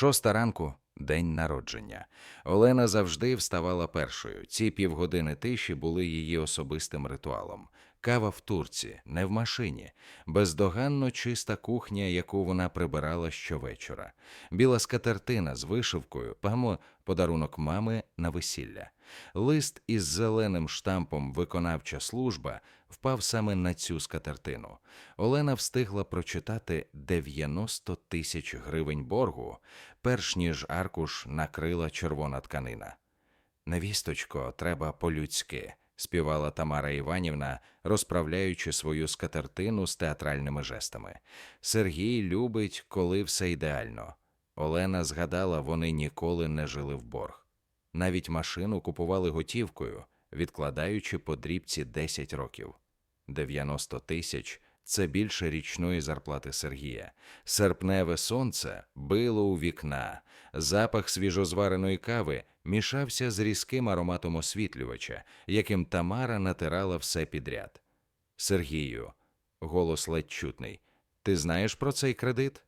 Шоста ранку день народження. Олена завжди вставала першою. Ці півгодини тиші були її особистим ритуалом. Кава в турці, не в машині, бездоганно чиста кухня, яку вона прибирала щовечора, біла скатертина з вишивкою, памо подарунок мами на весілля. Лист із зеленим штампом Виконавча служба впав саме на цю скатертину. Олена встигла прочитати 90 тисяч гривень боргу, перш ніж аркуш накрила червона тканина. Невісточко, треба по-людськи, співала Тамара Іванівна, розправляючи свою скатертину з театральними жестами. Сергій любить, коли все ідеально. Олена згадала, вони ніколи не жили в борг. Навіть машину купували готівкою, відкладаючи по дрібці 10 років. 90 тисяч це більше річної зарплати Сергія. Серпневе сонце било у вікна, запах свіжозвареної кави мішався з різким ароматом освітлювача, яким Тамара натирала все підряд. Сергію, голос ледь чутний, ти знаєш про цей кредит?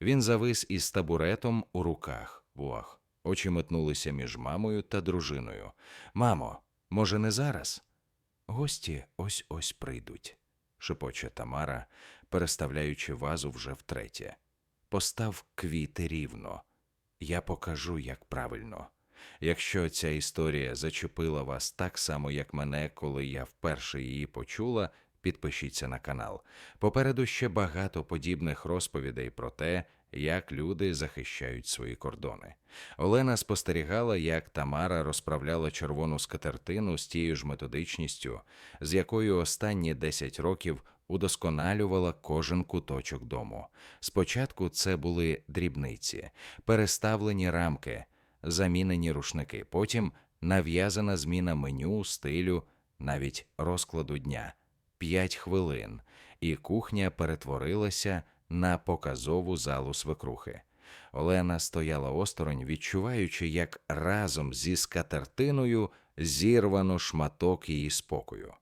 Він завис із табуретом у руках. Вуах. Очі метнулися між мамою та дружиною. Мамо, може, не зараз? Гості ось ось прийдуть, шепоче Тамара, переставляючи вазу вже втретє. Постав квіти рівно. Я покажу, як правильно. Якщо ця історія зачепила вас так само, як мене, коли я вперше її почула, підпишіться на канал. Попереду ще багато подібних розповідей про те, як люди захищають свої кордони. Олена спостерігала, як Тамара розправляла червону скатертину з тією ж методичністю, з якою останні 10 років удосконалювала кожен куточок дому. Спочатку це були дрібниці, переставлені рамки, замінені рушники, потім нав'язана зміна меню, стилю, навіть розкладу дня. П'ять хвилин, і кухня перетворилася на показову залу свекрухи. Олена стояла осторонь, відчуваючи, як разом зі скатертиною зірвано шматок її спокою.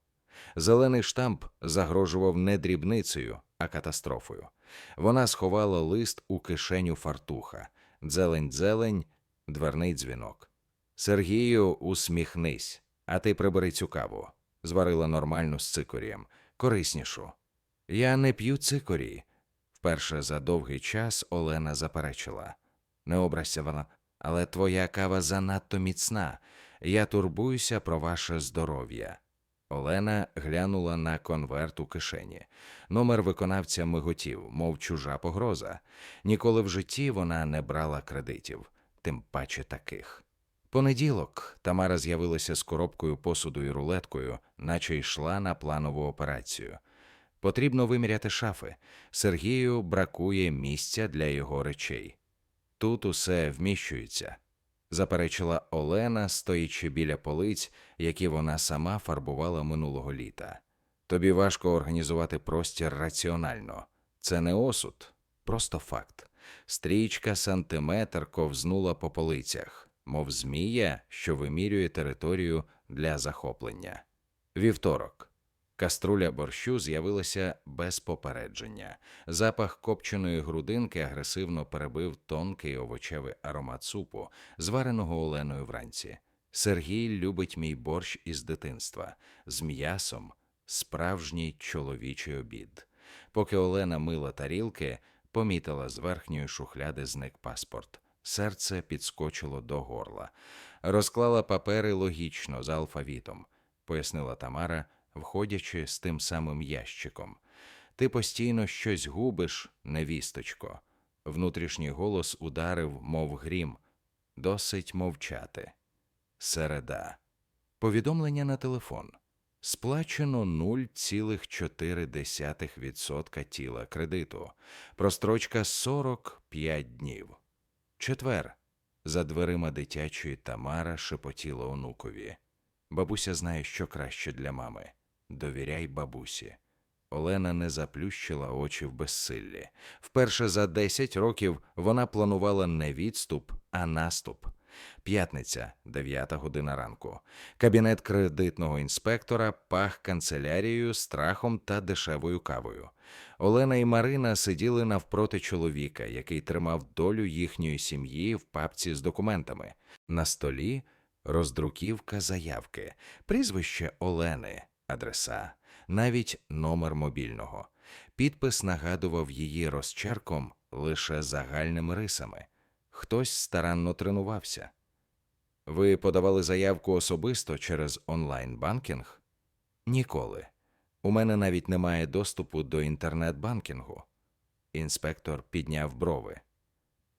Зелений штамп загрожував не дрібницею, а катастрофою. Вона сховала лист у кишеню фартуха. Дзелень-дзелень, дверний дзвінок. Сергію, усміхнись, а ти прибери цю каву. Зварила нормальну з цикорієм, кориснішу. Я не п'ю цикорій. Вперше за довгий час Олена заперечила. Не образься вона, але твоя кава занадто міцна. Я турбуюся про ваше здоров'я. Олена глянула на конверт у кишені. Номер виконавця миготів, мов чужа погроза. Ніколи в житті вона не брала кредитів, тим паче таких. Понеділок Тамара з'явилася з коробкою посуду і рулеткою, наче йшла на планову операцію. Потрібно виміряти шафи. Сергію бракує місця для його речей. Тут усе вміщується, заперечила Олена, стоячи біля полиць, які вона сама фарбувала минулого літа. Тобі важко організувати простір раціонально. Це не осуд, просто факт. Стрічка сантиметр ковзнула по полицях, мов змія, що вимірює територію для захоплення. Вівторок. Каструля борщу з'явилася без попередження. Запах копченої грудинки агресивно перебив тонкий овочевий аромат супу, звареного Оленою вранці. Сергій любить мій борщ із дитинства з м'ясом, справжній чоловічий обід. Поки Олена мила тарілки, помітила з верхньої шухляди зник паспорт. Серце підскочило до горла. Розклала папери логічно за алфавітом, пояснила Тамара входячи з тим самим ящиком. Ти постійно щось губиш, невісточко. Внутрішній голос ударив, мов грім. Досить мовчати. Середа. Повідомлення на телефон. Сплачено 0,4% тіла кредиту. Прострочка 45 днів. Четвер. За дверима дитячої Тамара шепотіла онукові. Бабуся знає, що краще для мами. Довіряй бабусі. Олена не заплющила очі в безсиллі. Вперше за 10 років вона планувала не відступ, а наступ. П'ятниця, 9 година ранку. Кабінет кредитного інспектора пах канцелярією, страхом та дешевою кавою. Олена і Марина сиділи навпроти чоловіка, який тримав долю їхньої сім'ї в папці з документами. На столі роздруківка заявки, прізвище Олени, адреса, навіть номер мобільного. Підпис нагадував її розчерком лише загальними рисами. Хтось старанно тренувався. Ви подавали заявку особисто через онлайн-банкінг? Ніколи. У мене навіть немає доступу до інтернет-банкінгу. Інспектор підняв брови.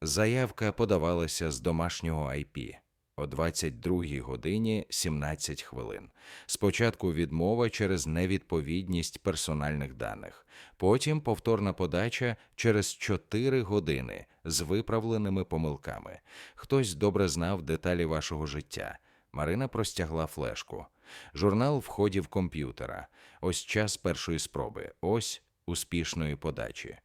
Заявка подавалася з домашнього IP о 22 годині 17 хвилин. Спочатку відмова через невідповідність персональних даних, потім повторна подача через 4 години з виправленими помилками. Хтось добре знав деталі вашого життя. Марина простягла флешку. Журнал входів комп'ютера. Ось час першої спроби, ось успішної подачі.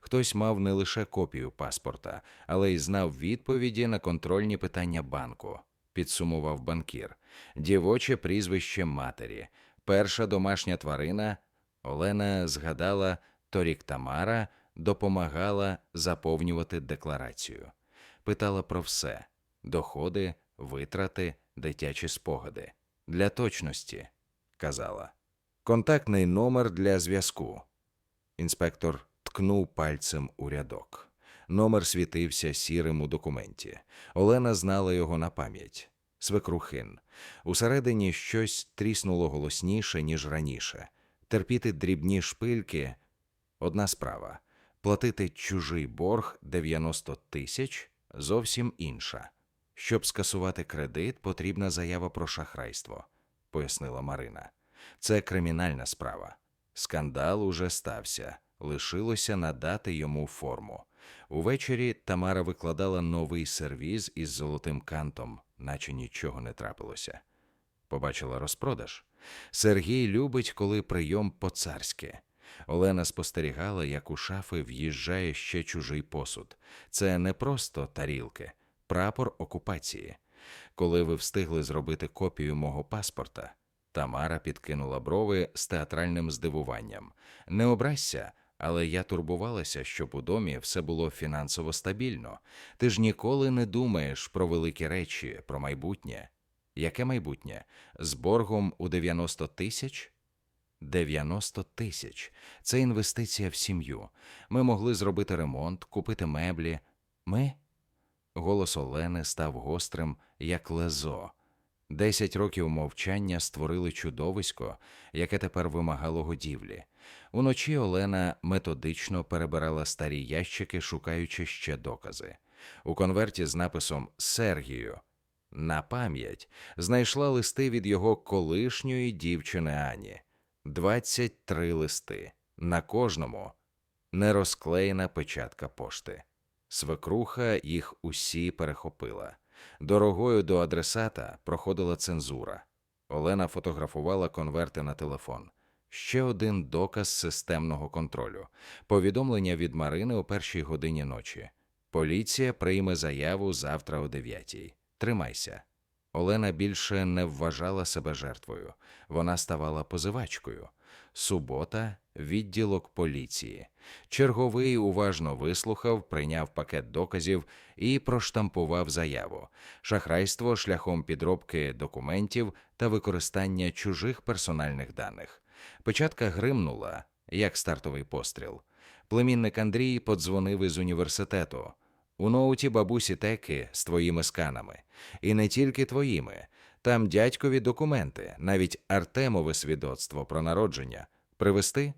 Хтось мав не лише копію паспорта, але й знав відповіді на контрольні питання банку, підсумував банкір. Дівоче прізвище матері, перша домашня тварина. Олена згадала, торік Тамара допомагала заповнювати декларацію. Питала про все: доходи, витрати, дитячі спогади. Для точності, казала. Контактний номер для зв'язку. Інспектор ткнув пальцем у рядок. Номер світився сірим у документі. Олена знала його на пам'ять. Свекрухин. Усередині щось тріснуло голосніше, ніж раніше. Терпіти дрібні шпильки одна справа. Платити чужий борг 90 тисяч зовсім інша. Щоб скасувати кредит, потрібна заява про шахрайство, пояснила Марина. Це кримінальна справа. Скандал уже стався, лишилося надати йому форму. Увечері Тамара викладала новий сервіз із золотим кантом, наче нічого не трапилося. Побачила розпродаж. Сергій любить, коли прийом по-царськи. Олена спостерігала, як у шафи в'їжджає ще чужий посуд. Це не просто тарілки, прапор окупації. Коли ви встигли зробити копію мого паспорта, Тамара підкинула брови з театральним здивуванням. Не образься, але я турбувалася, щоб у домі все було фінансово стабільно. Ти ж ніколи не думаєш про великі речі, про майбутнє. Яке майбутнє? З боргом у 90 тисяч? 90 тисяч. Це інвестиція в сім'ю. Ми могли зробити ремонт, купити меблі. Ми? Голос Олени став гострим, як лезо. Десять років мовчання створили чудовисько, яке тепер вимагало годівлі. Уночі Олена методично перебирала старі ящики, шукаючи ще докази. У конверті з написом Сергію на пам'ять знайшла листи від його колишньої дівчини Ані. 23 листи. На кожному нерозклеєна печатка пошти. Свекруха їх усі перехопила. Дорогою до адресата проходила цензура. Олена фотографувала конверти на телефон. Ще один доказ системного контролю. Повідомлення від Марини о першій годині ночі. Поліція прийме заяву завтра о дев'ятій. Тримайся. Олена більше не вважала себе жертвою. Вона ставала позивачкою. Субота, відділок поліції. Черговий уважно вислухав, прийняв пакет доказів і проштампував заяву. Шахрайство шляхом підробки документів та використання чужих персональних даних. Печатка гримнула, як стартовий постріл. Племінник Андрій подзвонив із університету. У ноуті бабусі теки з твоїми сканами. І не тільки твоїми. Там дядькові документи, навіть Артемове свідоцтво про народження. Привезти?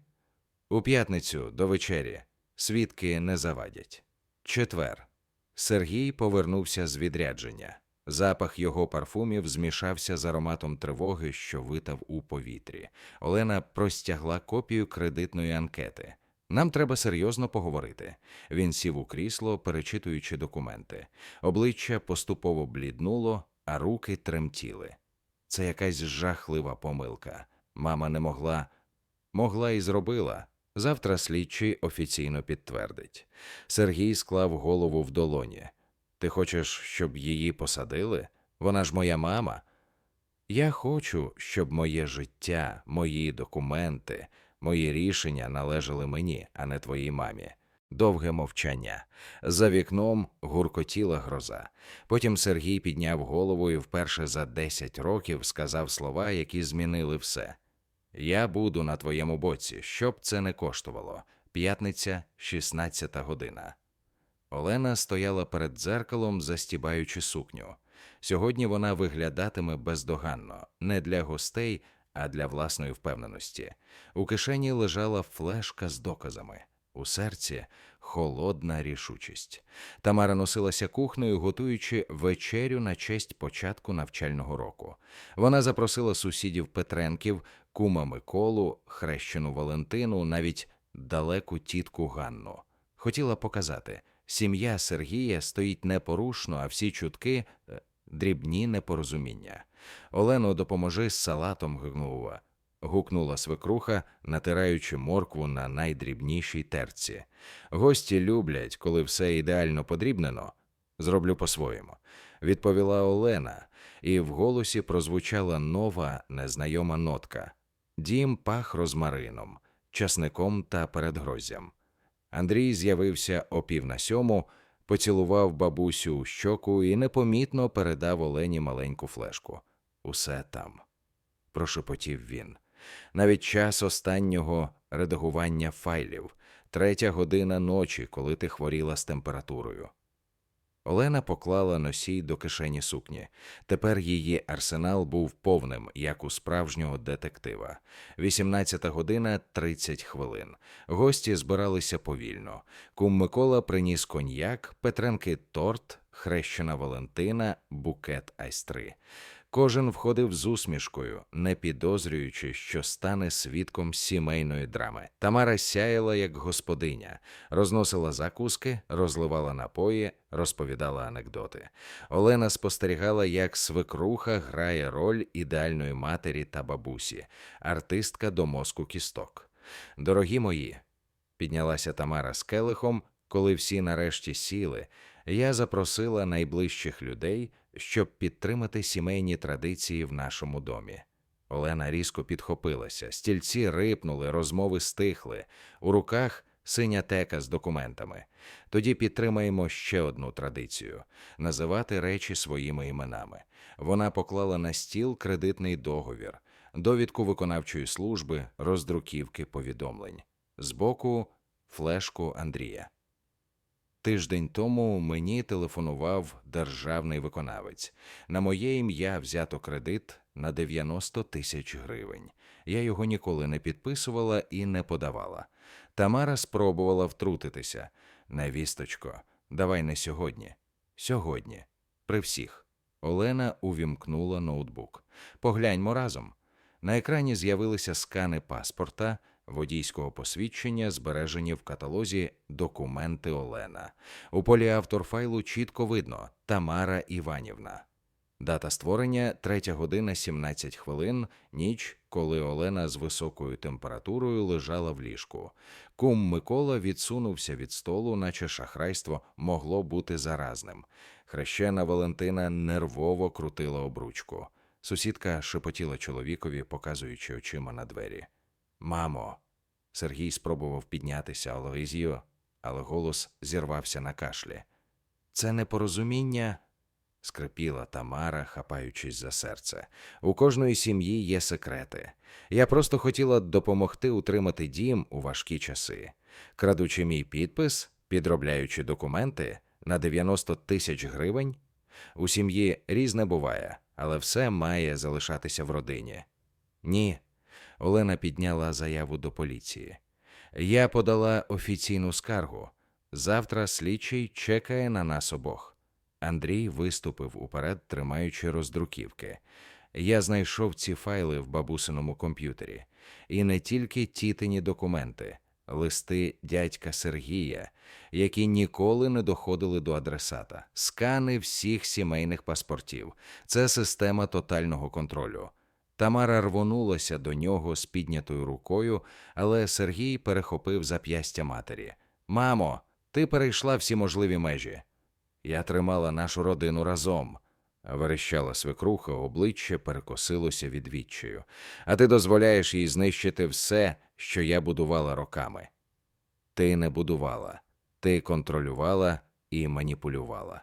У п'ятницю до вечері. Свідки не завадять. Четвер. Сергій повернувся з відрядження. Запах його парфумів змішався з ароматом тривоги, що витав у повітрі. Олена простягла копію кредитної анкети. Нам треба серйозно поговорити. Він сів у крісло, перечитуючи документи. Обличчя поступово бліднуло, а руки тремтіли. Це якась жахлива помилка. Мама не могла, могла і зробила. Завтра слідчий офіційно підтвердить. Сергій склав голову в долоні. Ти хочеш, щоб її посадили? Вона ж моя мама. Я хочу, щоб моє життя, мої документи, Мої рішення належали мені, а не твоїй мамі. Довге мовчання. За вікном гуркотіла гроза. Потім Сергій підняв голову і вперше за десять років сказав слова, які змінили все. Я буду на твоєму боці, що б це не коштувало. П'ятниця, 16 година. Олена стояла перед дзеркалом, застібаючи сукню. Сьогодні вона виглядатиме бездоганно, не для гостей, а для власної впевненості. У кишені лежала флешка з доказами. У серці холодна рішучість. Тамара носилася кухнею, готуючи вечерю на честь початку навчального року. Вона запросила сусідів Петренків, кума Миколу, хрещену Валентину, навіть далеку тітку Ганну. Хотіла показати, сім'я Сергія стоїть непорушно, а всі чутки е, дрібні непорозуміння. Олено, допоможи з салатом гукнула. Гукнула свекруха, натираючи моркву на найдрібнішій терці. Гості люблять, коли все ідеально подрібнено. Зроблю по-своєму, відповіла Олена, і в голосі прозвучала нова незнайома нотка. Дім пах розмарином, часником та передгроздям. Андрій з'явився о пів на сьому, поцілував бабусю у щоку і непомітно передав Олені маленьку флешку. Усе там, прошепотів він. Навіть час останнього редагування файлів, третя година ночі, коли ти хворіла з температурою. Олена поклала носій до кишені сукні. Тепер її арсенал був повним, як у справжнього детектива. 18 година 30 хвилин. Гості збиралися повільно. Кум Микола приніс коньяк, Петренки торт, хрещена Валентина, букет айстри. Кожен входив з усмішкою, не підозрюючи, що стане свідком сімейної драми. Тамара сяяла як господиня, розносила закуски, розливала напої, розповідала анекдоти. Олена спостерігала, як свекруха грає роль ідеальної матері та бабусі, артистка до мозку кісток. Дорогі мої, піднялася Тамара з келихом, коли всі нарешті сіли. Я запросила найближчих людей щоб підтримати сімейні традиції в нашому домі. Олена різко підхопилася, стільці рипнули, розмови стихли, у руках синя тека з документами. Тоді підтримаємо ще одну традицію називати речі своїми іменами. Вона поклала на стіл кредитний договір, довідку виконавчої служби, роздруківки повідомлень. Збоку флешку Андрія. Тиждень тому мені телефонував державний виконавець. На моє ім'я взято кредит на 90 тисяч гривень. Я його ніколи не підписувала і не подавала. Тамара спробувала втрутитися. Невісточко, давай не сьогодні. Сьогодні. При всіх. Олена увімкнула ноутбук. Погляньмо разом. На екрані з'явилися скани паспорта водійського посвідчення, збережені в каталозі Документи Олена. У полі автор файлу чітко видно Тамара Іванівна. Дата створення 3 година 17 хвилин, ніч, коли Олена з високою температурою лежала в ліжку. Кум Микола відсунувся від столу, наче шахрайство могло бути заразним. Хрещена Валентина нервово крутила обручку. Сусідка шепотіла чоловікові, показуючи очима на двері. Мамо. Сергій спробував піднятися Алоїзіо, але голос зірвався на кашлі. Це непорозуміння, скрипіла Тамара, хапаючись за серце. У кожної сім'ї є секрети. Я просто хотіла допомогти утримати дім у важкі часи, крадучи мій підпис, підробляючи документи на 90 тисяч гривень. У сім'ї різне буває, але все має залишатися в родині. Ні, Олена підняла заяву до поліції. Я подала офіційну скаргу. Завтра слідчий чекає на нас обох. Андрій виступив уперед, тримаючи роздруківки. Я знайшов ці файли в бабусиному комп'ютері, і не тільки тітині документи, листи дядька Сергія, які ніколи не доходили до адресата, скани всіх сімейних паспортів. Це система тотального контролю. Тамара рвонулася до нього з піднятою рукою, але Сергій перехопив зап'ястя матері. Мамо, ти перейшла всі можливі межі. Я тримала нашу родину разом, верещала свекруха, обличчя перекосилося від відчаю. А ти дозволяєш їй знищити все, що я будувала роками. Ти не будувала, ти контролювала і маніпулювала.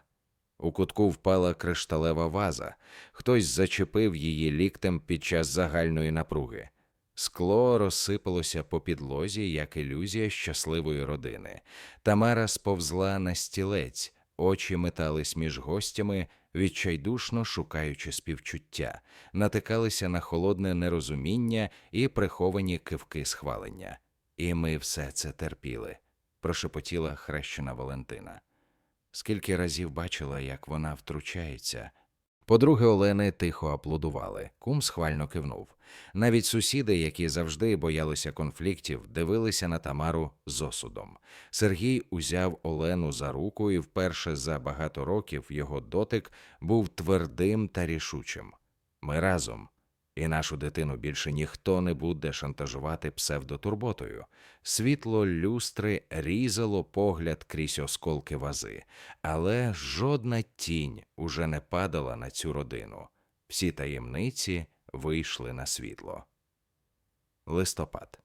У кутку впала кришталева ваза, хтось зачепив її ліктем під час загальної напруги. Скло розсипалося по підлозі, як ілюзія щасливої родини. Тамара сповзла на стілець, очі метались між гостями, відчайдушно шукаючи співчуття, натикалися на холодне нерозуміння і приховані кивки схвалення. І ми все це терпіли, прошепотіла хрещена Валентина. Скільки разів бачила, як вона втручається. Подруги Олени тихо аплодували, кум схвально кивнув. Навіть сусіди, які завжди боялися конфліктів, дивилися на Тамару з осудом. Сергій узяв Олену за руку, і вперше за багато років його дотик був твердим та рішучим. Ми разом, і нашу дитину більше ніхто не буде шантажувати псевдотурботою. Світло люстри різало погляд крізь осколки вази, але жодна тінь уже не падала на цю родину. Всі таємниці вийшли на світло. Листопад.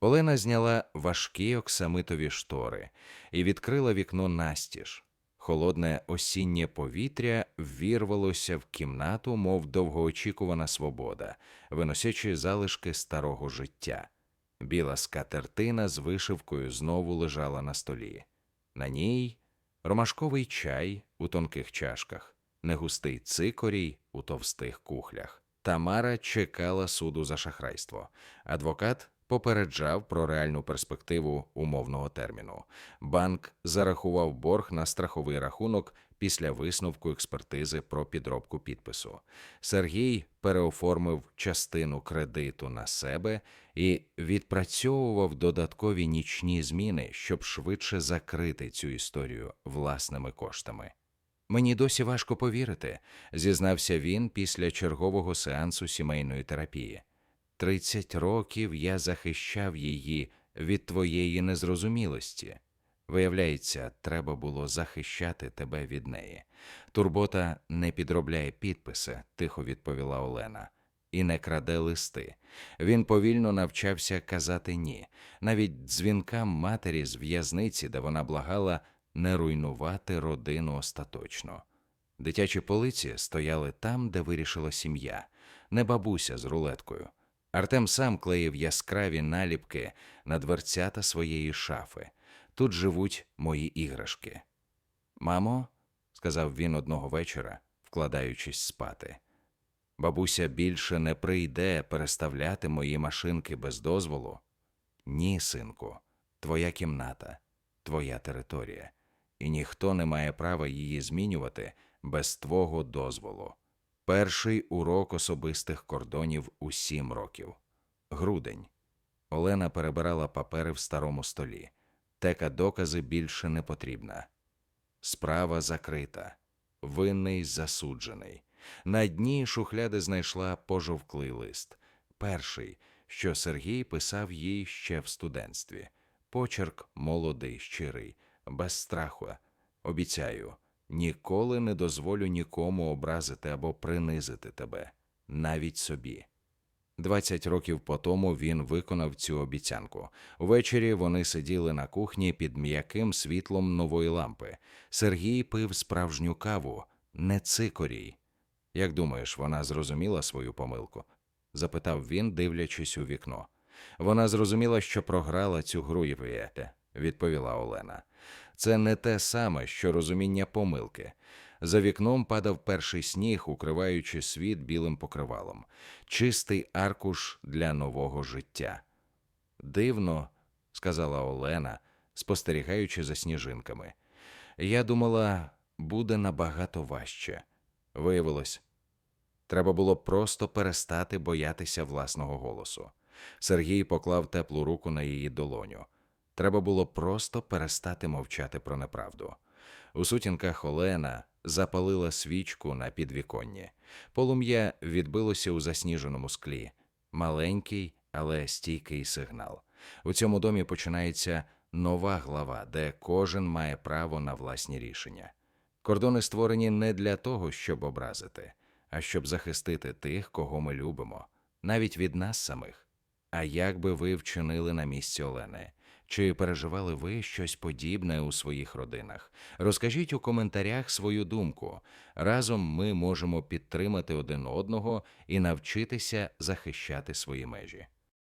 Олена зняла важкі оксамитові штори і відкрила вікно настіж. Холодне осіннє повітря ввірвалося в кімнату, мов довгоочікувана свобода, виносячи залишки старого життя. Біла скатертина з вишивкою знову лежала на столі. На ній ромашковий чай у тонких чашках, негустий цикорій у товстих кухлях. Тамара чекала суду за шахрайство. Адвокат попереджав про реальну перспективу умовного терміну. Банк зарахував борг на страховий рахунок після висновку експертизи про підробку підпису. Сергій переоформив частину кредиту на себе і відпрацьовував додаткові нічні зміни, щоб швидше закрити цю історію власними коштами. Мені досі важко повірити, зізнався він після чергового сеансу сімейної терапії. Тридцять років я захищав її від твоєї незрозумілості. Виявляється, треба було захищати тебе від неї. Турбота не підробляє підписи, тихо відповіла Олена, і не краде листи. Він повільно навчався казати ні, навіть дзвінкам матері з в'язниці, де вона благала не руйнувати родину остаточно. Дитячі полиці стояли там, де вирішила сім'я, не бабуся з рулеткою. Артем сам клеїв яскраві наліпки на дверцята своєї шафи. Тут живуть мої іграшки. Мамо, сказав він одного вечора, вкладаючись спати. Бабуся більше не прийде переставляти мої машинки без дозволу. Ні, синку, твоя кімната, твоя територія, і ніхто не має права її змінювати без твого дозволу. Перший урок особистих кордонів у сім років. Грудень. Олена перебирала папери в старому столі. Тека докази більше не потрібна. Справа закрита. Винний засуджений. На дні шухляди знайшла пожовклий лист. Перший, що Сергій писав їй ще в студентстві. Почерк молодий, щирий, без страху. Обіцяю, ніколи не дозволю нікому образити або принизити тебе, навіть собі. Двадцять років по тому він виконав цю обіцянку. Ввечері вони сиділи на кухні під м'яким світлом нової лампи. Сергій пив справжню каву, не цикорій. Як думаєш, вона зрозуміла свою помилку? запитав він, дивлячись у вікно. Вона зрозуміла, що програла цю гру Євєте, відповіла Олена. Це не те саме, що розуміння помилки. За вікном падав перший сніг, укриваючи світ білим покривалом, чистий аркуш для нового життя. Дивно, сказала Олена, спостерігаючи за сніжинками. Я думала, буде набагато важче. Виявилось, треба було просто перестати боятися власного голосу. Сергій поклав теплу руку на її долоню. Треба було просто перестати мовчати про неправду. У сутінках Олена запалила свічку на підвіконні. Полум'я відбилося у засніженому склі. Маленький, але стійкий сигнал. У цьому домі починається нова глава, де кожен має право на власні рішення. Кордони створені не для того, щоб образити, а щоб захистити тих, кого ми любимо, навіть від нас самих. А як би ви вчинили на місці Олени? Чи переживали ви щось подібне у своїх родинах? Розкажіть у коментарях свою думку. Разом ми можемо підтримати один одного і навчитися захищати свої межі.